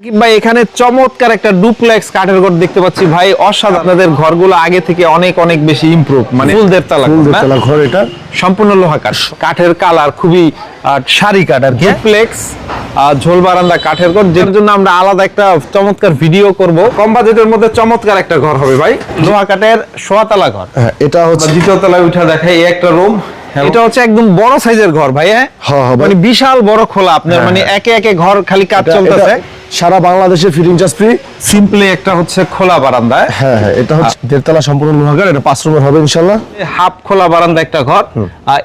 ভাই এখানে চমৎকার একটা ডুপ্লেক্স কাঠের ঘর দেখতে পাচ্ছি। ভাই অসাধারণ। আপনাদের ঘরগুলো আগে থেকে অনেক অনেক বেশি ইমপ্রুভ মানে ফুল দেড়তলা ফুল ঘর, এটা। সম্পূর্ণ লোহা কাঠ কাঠের কালার খুবই সারি কাঠ আর ডুপ্লেক্স ঝোল বারান্দা কাঠের ঘর যেটার জন্য আমরা আলাদা একটা চমৎকার ভিডিও করব। কম বাজেটের মধ্যে চমৎকার একটা ঘর হবে ভাই। লোহা কাঠের সোয়াতলা ঘর। হ্যাঁ এটা হচ্ছে দ্বিতীয় তলায় উঠা দেখাই এই একটা রুম এটা হচ্ছে একদম বড় সাইজের ঘর ভাই হ্যাঁ? হ্যাঁ, হ্যাঁ, মানে বিশাল বড় খোলা আপনার হ্যাঁ, মানে হ্যাঁ। একে একে ঘর খালি কাজ চলতেছে। সারা বাংলাদেশে ফিটিং চার্জ ফ্রি সিম্পলি একটা হচ্ছে খোলা বারান্দায়। হ্যাঁ হ্যাঁ এটা হচ্ছে দেড়তলা সম্পূর্ণ লোহাগার এটা পাঁচ রুমের হবে ইনশাল্লাহ হাফ খোলা বারান্দা একটা ঘর।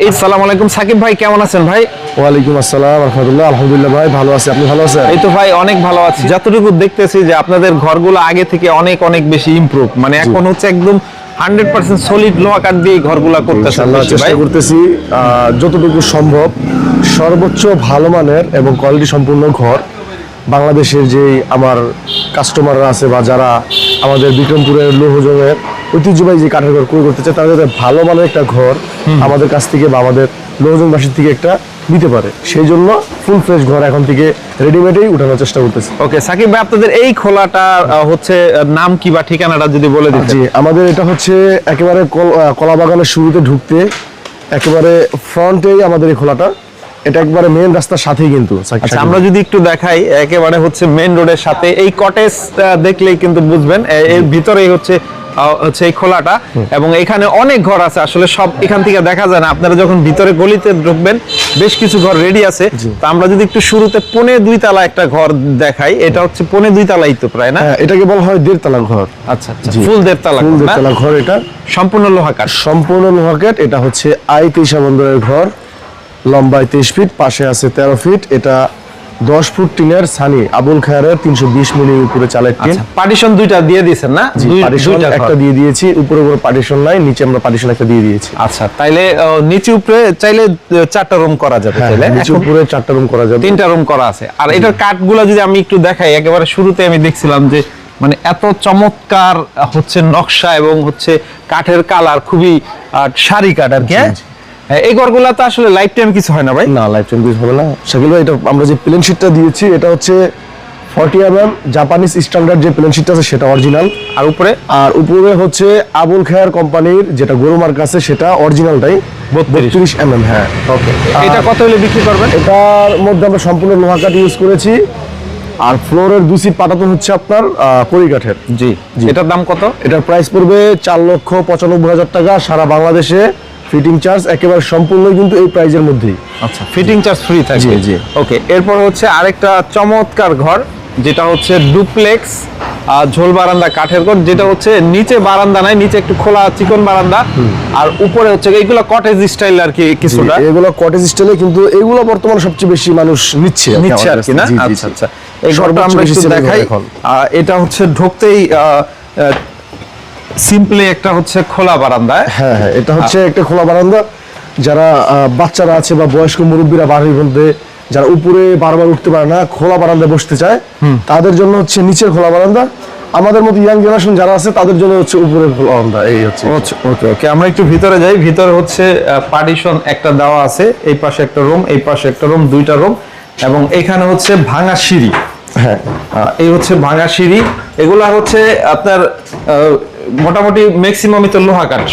আসসালামু আলাইকুম সাকিব ভাই কেমন আছেন ভাই? ওয়ালাইকুম আসসালাম রহমতুল্লাহ আলহামদুলিল্লাহ ভাই ভালো আছি। আপনি ভালো আছেন? এই তো ভাই অনেক ভালো আছি। যতটুকু দেখতেছি যে আপনাদের ঘরগুলো আগে থেকে অনেক অনেক বেশি ইমপ্রুভ মানে এখন হচ্ছে একদম হান্ড্রেড পার্সেন্ট সলিড লোহা কাঠ দিয়ে ঘরগুলা করতেছেন ইনশাল্লাহ চেষ্টা করতেছি যতটুকু সম্ভব সর্বোচ্চ ভালো মানের এবং কোয়ালিটি সম্পূর্ণ ঘর। বাংলাদেশের যে আমার কাস্টমাররা আছে বা যারা আমাদের বিক্রমপুরের লৌহজমের ঐতিহ্যবাহী যে কাঠের ঘর ক্রয় করতে চায় তারা যাতে ভালো মানের একটা ঘর আমাদের কাছ থেকে বা আমাদের লৌহজমবাসীর থেকে একটা নিতে পারে। সেই জন্য ফুল ফ্রেশ ঘর এখন থেকে রেডিমেডেই উঠানোর চেষ্টা করতেছি। ওকে সাকিব ভাই আপনাদের এই খোলাটা হচ্ছে নাম কি বা ঠিকানাটা যদি বলে দিতেন। জি আমাদের এটা হচ্ছে একেবারে কল- কলা বাগানের শুরুতে ঢুকতে একেবারে ফ্রন্টেই আমাদের এই খোলাটা। এটা একবারে মেন রাস্তার সাথেই কিন্তু আচ্ছা আমরা যদি একটু দেখাই একেবারে হচ্ছে মেন রোডের সাথে। এই কটেজ দেখলেই কিন্তু বুঝবেন এর ভিতরেই হচ্ছে হচ্ছে এই খোলাটা। এবং এখানে অনেক ঘর আছে আসলে সব এখান থেকে দেখা যায় না। আপনারা যখন ভিতরে গলিতে ঢুকবেন বেশ কিছু ঘর রেডি আছে। তো আমরা যদি একটু শুরুতে পনে দুই তালা একটা ঘর দেখাই এটা হচ্ছে পনে দুই তালাই তো প্রায় না? হ্যাঁ এটাকে বলা হয় দেড়তলা ঘর। আচ্ছা আচ্ছা ফুল দেড় তালা ফুল ঘর, এটা। সম্পূর্ণ লোহা কাঠ সম্পূর্ণ লোহাকেট এটা হচ্ছে আই তেইশা বন্দরের ঘর। লম্বায় তেইশ ফিট পাশে আছে তেরো ফিট। এটা দশ ফুট টিনের সানি আবুল খায়ারের তিনশো বিশ মিলি উপরে চালের টিন। আচ্ছা পার্টিশন দুইটা দিয়ে দিয়েছেন না। একটা দিয়ে দিয়েছি উপরে উপরে পার্টিশন নাই নিচে আমরা পার্টিশন একটা দিয়ে দিয়েছি। আচ্ছা তাইলে নিচে উপরে চাইলে চারটা রুম করা যাবে হ্যাঁ চাইলে নিচে উপরে চারটা রুম করা যাবে। তিনটা রুম করা আছে। আর এটার কাঠগুলো যদি আমি একটু দেখাই একেবারে শুরুতে আমি দেখছিলাম যে মানে এত চমৎকার হচ্ছে নকশা এবং হচ্ছে কাঠের কালার খুবই সারি কাঠ আর কি? হ্যাঁ, এই ঘরগুলা তো আসলে লাইফ টাইম কিছু হয় না ভাই? না লাইফ টাইম ইউজ হবে না। শাকিল ভাই এটা আমরা যে প্লেন শিটটা দিয়েছি এটা হচ্ছে forty M M Japanese standard যে প্লেন শিটটা আছে সেটা অরিজিনাল আর উপরে? আর উপরে হচ্ছে আবুল খায়ার কোম্পানির যেটা গরু মার্ক আছে সেটা অরিজিনালটাই 32 বত্রিশ এম এম হ্যাঁ। ওকে এটা কত হলে বিক্রি করবেন? এটার মধ্যে আমরা সম্পূর্ণ লোহা কাঠ ইউজ করেছি। আর ফ্লোরের দুই সিট পাটাতো হচ্ছে আপনার কড়ি কাঠের। জি। জি। এটার দাম কত? এটার প্রাইস পড়বে চার লক্ষ পঁচানব্বই হাজার টাকা সারা বাংলাদেশে। ফিটিং চার্জ একেবারে সম্পূর্ণ কিন্তু এই প্রাইজের মধ্যেই। আচ্ছা ফিটিং চার্জ ফ্রি থাকবে। জি, জি। ওকে এরপর হচ্ছে আরেকটা চমৎকার ঘর যেটা হচ্ছে ডুপ্লেক্স আর ঝোল বারান্দা কাঠের ঘর যেটা হচ্ছে নিচে বারান্দা নাই নিচে একটু খোলা চিকন বারান্দা। আর উপরে হচ্ছে এইগুলো কটেজ স্টাইল আর কি কিছুটা। এগুলো কটেজ স্টাইলে কিন্তু এগুলো বর্তমানে সবচেয়ে বেশি মানুষ নিচ্ছে নিচ্ছে আর কি না? আচ্ছা আচ্ছা। এই ঘরটা আমরা একটু দেখাই। এটা হচ্ছে ঢুকতেই সিম্পলি একটা হচ্ছে খোলা বারান্দায়। হ্যাঁ হ্যাঁ এটা হচ্ছে একটা খোলা বারান্দা। যারা বাচ্চারা আছে বা বয়স্ক মুরব্বীরা বাড়ির মধ্যে যারা উপরে বারবার উঠতে পারে না খোলা বারান্দায় বসতে চায় তাদের জন্য হচ্ছে নিচের খোলা বারান্দা। আমাদের মতো ইয়াং জেনারেশন যারা আছে তাদের জন্য হচ্ছে উপরের খোলা বারান্দা এই হচ্ছে। ওকে ওকে আমরা একটু ভিতরে যাই। ভিতরে হচ্ছে পার্টিশন একটা দেওয়া আছে। এই পাশে একটা রুম এই পাশে একটা রুম দুইটা রুম এবং এখানে হচ্ছে ভাঙা সিঁড়ি। হ্যাঁ। এই হচ্ছে ভাঙা সিঁড়ি। এগুলা হচ্ছে আপনার মোটামুটি ম্যাক্সিমামই তো লোহা কাঠ।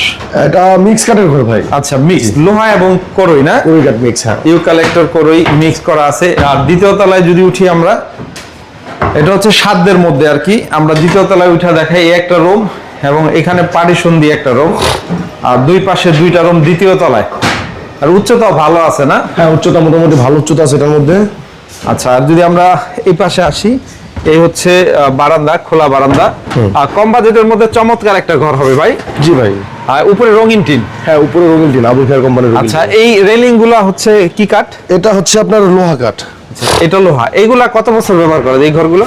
এটা মিক্স কাঠের ঘর ভাই। আচ্ছা মিক্স লোহা এবং করই না? কুড়ি কাঠ মিক্স হ্যাঁ। ইউ কালেক্টর করই মিক্স করা আছে। আর দ্বিতীয় তলায় যদি উঠি আমরা এটা হচ্ছে সাধ্যের মধ্যে আর কি। আমরা দ্বিতীয় তলায় উঠা দেখাই একটা রুম এবং এখানে পার্টিশন দিয়ে একটা রুম আর দুই পাশে দুইটা রুম দ্বিতীয় তলায়। আর উচ্চতা ভালো আছে না? হ্যাঁ উচ্চতা মোটামুটি ভালো উচ্চতা আছে এটার মধ্যে। আচ্ছা আর যদি আমরা এই পাশে আসি এই হচ্ছে বারান্দা খোলা বারান্দা। আর কম বাজেটের মধ্যে চমৎকার একটা ঘর হবে ভাই। জি ভাই। আর উপরে রঙিন টিন। হ্যাঁ উপরে রঙিন টিন আবু ফেয়ার কোম্পানির আচ্ছা এই রেলিংগুলা হচ্ছে কি কাঠ? এটা হচ্ছে আপনার লোহা কাঠ। এটা লোহা। এইগুলা কত বছর ব্যবহার করা যায় এই ঘরগুলো?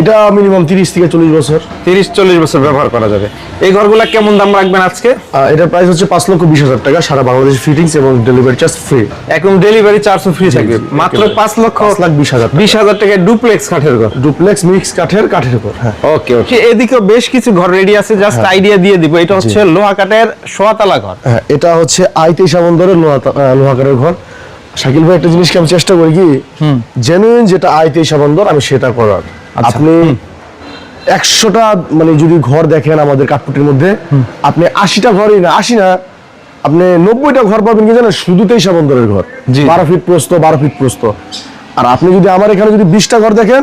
এটা মিনিমাম তিরিশ থেকে চল্লিশ বছর। তিরিশ চল্লিশ বছর ব্যবহার করা যাবে। এই ঘরগুলা কেমন দাম রাখবেন আজকে? এটার প্রাইস হচ্ছে পাঁচ লক্ষ বিশ হাজার টাকা সারা বাংলাদেশ ফিটিংস এবং ডেলিভারি চার্জ ফ্রি একদম ডেলিভারি চার্জও ফ্রি থাকবে। মাত্র একেবারে। পাঁচ লক্ষ পাঁচ লাখ বিশ হাজার বিশ হাজার টাকায় ডুপ্লেক্স কাঠের ঘর। ডুপ্লেক্স মিক্স কাঠের কাঠের উপর হ্যাঁ। ওকে ওকে এদিকেও বেশ কিছু ঘর রেডি আছে জাস্ট আইডিয়া দিয়ে দিব। এটা হচ্ছে লোহা কাঠের সোয়াতলা ঘর। হ্যাঁ এটা হচ্ছে আই তেইশা বন্দরের লোহা লোহা কাঠের ঘর। শাকিল ভাই একটা জিনিসকে আমি চেষ্টা করি কি? জেনুইন যেটা আইতে সাবন্দর আমি সেটা করার। আপনি একশোটা মানে যদি ঘর দেখেন আমাদের কাঠপুটির মধ্যে আপনি আশিটা ঘরই না আশি না আপনি নব্বইটা ঘর পাবেন কি জানেন? শুধু তেইশা বন্দরের ঘর বারো ফিট প্রস্ত বারো ফিট প্রস্ত আর আপনি যদি আমার এখানে যদি বিশটা ঘর দেখেন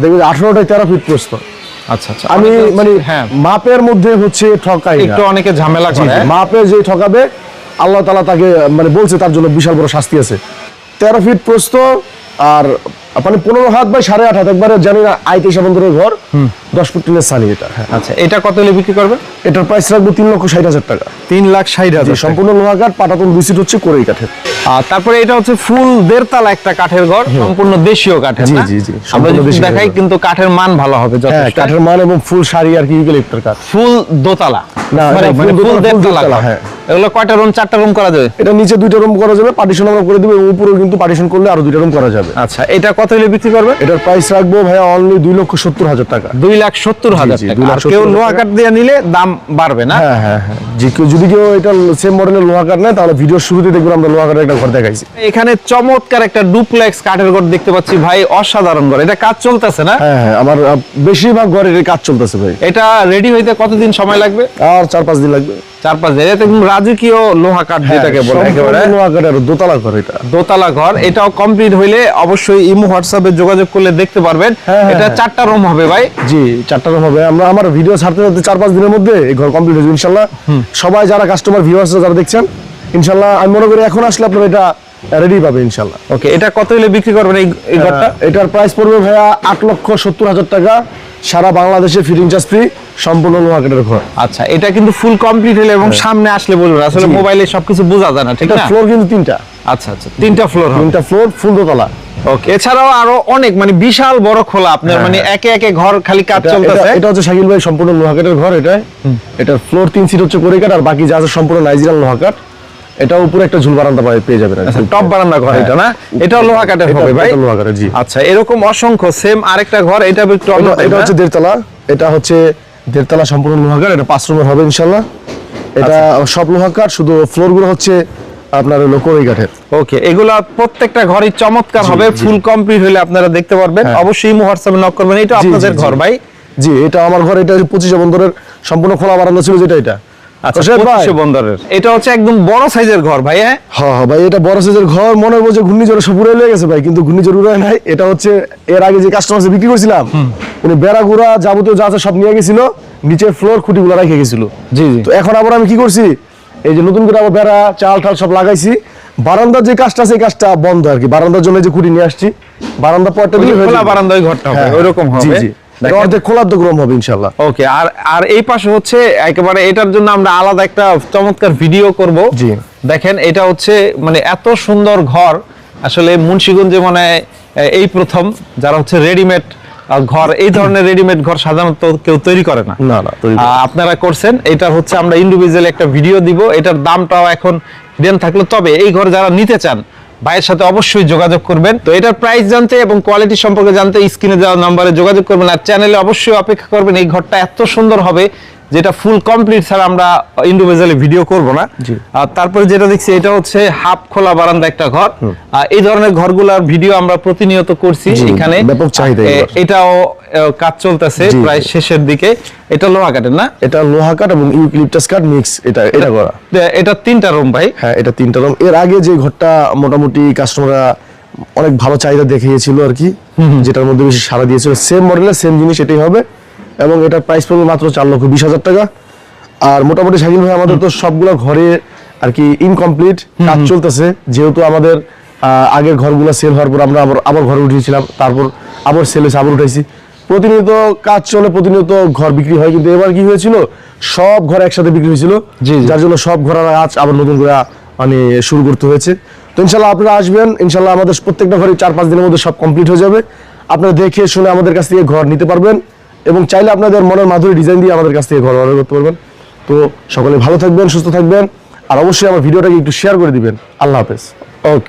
দেখবেন আঠারোটায় তেরো ফিট প্রস্ত আচ্ছা আচ্ছা। আমি মানে হ্যাঁ। মাপের মধ্যে হচ্ছে ঠকাই একটু অনেকে ঝামেলা করে। মাপে যে ঠকাবে আল্লাহ তালা তাকে মানে বলছে তার জন্য বিশাল বড় শাস্তি আছে। তেরো ফিট প্রস্ত আর মানে পনেরো হাত বা সাড়ে আট হাত একবারে জানি না আইতে সাবন্তরের ঘর দশ ফুট টিনের সানি এটা। হ্যাঁ আচ্ছা এটা কত বিক্রি করবেন? এটার প্রাইস রাখব তিন লক্ষ ষাট হাজার টাকা। তিন লাখ ষাট হাজার সম্পূর্ণ লোহা কাঠ পাটাতন দুই সিট হচ্ছে কোরেই কাঠের। আর তারপরে এটা হচ্ছে ফুল দেড়তলা একটা কাঠের ঘর সম্পূর্ণ দেশীয় কাঠের জি, জি, জি, সম্পূর্ণ দেশীয় দেখাই কিন্তু কাঠের মান ভালো হবে হ্যাঁ যথেষ্ট কাঠের মান এবং ফুল শাড়ি আর কি ইউক্যালিপ্টার কাঠ। ফুল দোতলা। না, মানে ফুল দেড়তলা হ্যাঁ। এগুলো কয়টা রুম চারটা রুম করা যাবে? এটা নিচে দুইটা রুম করা যাবে পার্টিশন আমরা করে দেবো এবং উপরেও কিন্তু পার্টিশন করলে আরও দুইটা রুম করা যাবে। আচ্ছা এটা কত হলে বিক্রি করবে? এটার প্রাইস রাখব ভাইয়া অনলি দুই লক্ষ সত্তর হাজার টাকা। দুই লাখ সত্তর হাজার টাকা। কেউ লোহা কাঠ দিয়ে নিলে দাম বাড়বে না? হ্যাঁ হ্যাঁ হ্যাঁ। যদি কেউ এটা সেম মডেলের লোহা কাঠ নেয় তাহলে ভিডিওর শুরুতে দেখবেন আমরা লোহা কাঠের একটা ঘর দেখাইছি। এখানে চমৎকার একটা ডুপ্লেক্স কাঠের ঘর দেখতে পাচ্ছি ভাই অসাধারণ ঘর। এটা কাজ চলতেছে না? হ্যাঁ হ্যাঁ আমার বেশিরভাগ এই কাজ চলতেছে ভাই। এটা রেডি হইতে কতদিন সময় লাগবে? আর চার পাঁচ দিন লাগবে। চার পাঁচ দিন একদম রাজকীয় লোহা কাঠ যেটাকে বলে একেবারে। লোহা কাঠের দোতলা ঘর এটা। দোতলা ঘর। এটাও কমপ্লিট হইলে অবশ্যই ইমো হোয়াটসঅ্যাপে যোগাযোগ করলে দেখতে পারবেন। হ্যাঁ, হ্যাঁ, এটা হ্যাঁ। চারটা রুম হবে ভাই। জি চারটা রুম হবে। আমরা আমার ভিডিও ছাড়তে ছাড়তে চার পাঁচ দিনের মধ্যে এই ঘর কমপ্লিট হয়ে যাবে ইনশাল্লাহ। সবাই যারা কাস্টমার ভিউয়ার্স যারা দেখছেন ইনশাল্লাহ আমি মনে করি এখন আসলে আপনারা এটা রেডি পাবে ইনশাল্লাহ। ওকে এটা কত হলে বিক্রি করবেন এই এই ঘরটা? এটার প্রাইস পড়বে ভাইয়া আট লক্ষ সত্তর হাজার টাকা। সারা বাংলাদেশে ফিটিং চার্জ ফ্রি সম্পূর্ণ কাঠের ঘর। আচ্ছা এটা কিন্তু ফুল কমপ্লিট হলে এবং সামনে আসলে বলবেন আসলে মোবাইলে সবকিছু বোঝা যায় না ঠিক না? ফ্লোর কিন্তু তিনটা। আচ্ছা আচ্ছা তিনটা ফ্লোর তিনটা ফ্লোর ফুল দোতলা ওকে এছাড়াও আরও অনেক মানে বিশাল বড় খোলা আপনার মানে একে একে ঘর খালি কাজ এটা- চলতেছে। এটা- এটা হচ্ছে শাকিল ভাই সম্পূর্ণ লোহা কাঠের ঘর এটা। এটার ফ্লোর তিন সিট হচ্ছে আর বাকি যা আছে সম্পূর্ণ নাইজেরিয়ান লোহা কাঠ এটা উপরে একটা ঝুল বারান্দা পাবে- পেয়ে যাবেন টপ বারান্দা ঘর এটা না? এটাও লোহা কাঠের এটা- হবে ভাই? এটা লোহা কাঠের, জি। আচ্ছা এরকম অসংখ্য সেম আরেকটা ঘর এটা এটা- এটা? হচ্ছে দেড়তলা। এটা হচ্ছে দেড়তলা সম্পূর্ণ লোহা কাঠ এটা পাঁচ রুমের হবে ইনশাল্লাহ। এটা আচ্ছা। সব লোহা কাঠ শুধু ফ্লোরগুলো হচ্ছে আপনার হলো কাঠের ওকে এগুলা প্রত্যেকটা ঘরই চমৎকার হবে ফুল কমপ্লিট হলে আপনারা দেখতে পারবেন। হ্যাঁ। অবশ্যই হোয়াটসঅ্যাপে নক করবেন। এটা আপনাদের। ঘর ভাই। জি এটা আমার ঘর এটা পঁচিশে বন্দরের সম্পূর্ণ খোলা বারান্দা ছিল যেটা এটা। তোষার ভাই? পঁচিশে বন্দরের। এটা হচ্ছে একদম বড় সাইজের ঘর ভাই হ্যাঁ? ভাই এটা বড় সাইজের ঘর মনে যে ঘূর্ণিঝড়ে সব উড়ে গেছে ভাই কিন্তু ঘূর্ণিঝড় উড়ে নাই। এটা হচ্ছে এর আগে যে কাস্টমার বিক্রি করছিলাম উনি বেড়া গুড়া যাবতীয় যা সব নিয়ে গেছিল নিচের ফ্লোর খুঁটি খুঁটিগুলো রেখে গেছিল। জি জি। তো এখন আবার আমি কি করছি? এই যে নতুন করে আবার বেড়া চাল টাল সব লাগাইছি। বারান্দার যে কাজটা আছে এই কাজটা বন্ধ আর কি। বারান্দার জন্য এই যে খুঁটি নিয়ে আসছি। বারান্দা পরটা ওই যে দিলে খোলা যাবে। বারান্দা ওই ঘরটা হবে হ্যাঁ, ওইরকম হবে। জি এটা অর্ধেক খোলার তো গ্রম হবে ইনশাল্লাহ ওকে আর আর এই পাশে হচ্ছে একেবারে এটার জন্য আমরা আলাদা একটা চমৎকার ভিডিও করব। জি। দেখেন এটা হচ্ছে মানে এত সুন্দর ঘর। আসলে মুন্সিগঞ্জে মানে এই প্রথম যারা হচ্ছে রেডিমেড ঘর এই ধরনের রেডিমেড ঘর সাধারণত কেউ তৈরি করে না। না না আপনারা করছেন এটা হচ্ছে আমরা ইন্ডিভিজুয়াল একটা ভিডিও দিব। এটার দামটাও এখন দেন থাকল তবে এই ঘর যারা নিতে চান ভাইয়ের সাথে অবশ্যই যোগাযোগ করবেন। তো এটার প্রাইস জানতে এবং কোয়ালিটি সম্পর্কে জানতে স্ক্রিনে দেওয়া নাম্বারে যোগাযোগ করবেন। আর চ্যানেলে অবশ্যই অপেক্ষা করবেন এই ঘরটা এত সুন্দর হবে যেটা ফুল কমপ্লিট ছাড়া আমরা ইন্ডিভিজুয়ালি ভিডিও করব না। আর তারপরে যেটা দেখছি এটা হচ্ছে হাফ খোলা বারান্দা একটা ঘর। আর এই ধরনের ঘরগুলোর ভিডিও আমরা প্রতিনিয়ত করছি এখানে। ব্যাপক চাহিদা এটাও কাজ চলতেছে প্রায় শেষের দিকে। এটা লোহা কাঠের না? এটা লোহা কাঠ এবং ইউক্লিপটাস কাঠ মিক্স এটা এটা করা। এটা তিনটা রুম ভাই। হ্যাঁ এটা তিনটা রুম এর আগে যে ঘরটা মোটামুটি কাস্টমাররা অনেক ভালো চাহিদা দেখিয়েছিল আর কি যেটার মধ্যে বেশি সাড়া দিয়েছিল সেম মডেলের সেম জিনিস এটাই হবে। এবং এটার প্রাইস পড়বে মাত্র চার লক্ষ বিশ হাজার টাকা। আর মোটামুটি শাকিল ভাই আমাদের তো সবগুলো ঘরে আর কি ইনকমপ্লিট কাজ চলতেছে। যেহেতু আমাদের আগের ঘরগুলো সেল হওয়ার পর আমরা আবার আবার ঘরে উঠিয়েছিলাম তারপর আবার সেল হয়েছে আবার উঠাইছি। প্রতিনিয়ত কাজ চলে প্রতিনিয়ত ঘর বিক্রি হয় কিন্তু এবার কি হয়েছিল? সব ঘর একসাথে বিক্রি হয়েছিল। যার জন্য সব ঘর আজ আবার নতুন করে মানে শুরু করতে হয়েছে। তো ইনশাল্লাহ আপনারা আসবেন ইনশাল্লাহ আমাদের প্রত্যেকটা ঘরে চার পাঁচ দিনের মধ্যে সব কমপ্লিট হয়ে যাবে। আপনারা দেখে শুনে আমাদের কাছ থেকে ঘর নিতে পারবেন। এবং চাইলে আপনাদের মনের মাধুরী ডিজাইন দিয়ে আমাদের কাছ থেকে ঘর অর্ডার করতে পারবেন। তো সকলে ভালো থাকবেন, সুস্থ থাকবেন, আর অবশ্যই আমার ভিডিওটাকে একটু শেয়ার করে দিবেন। আল্লাহ হাফেজ। ওকে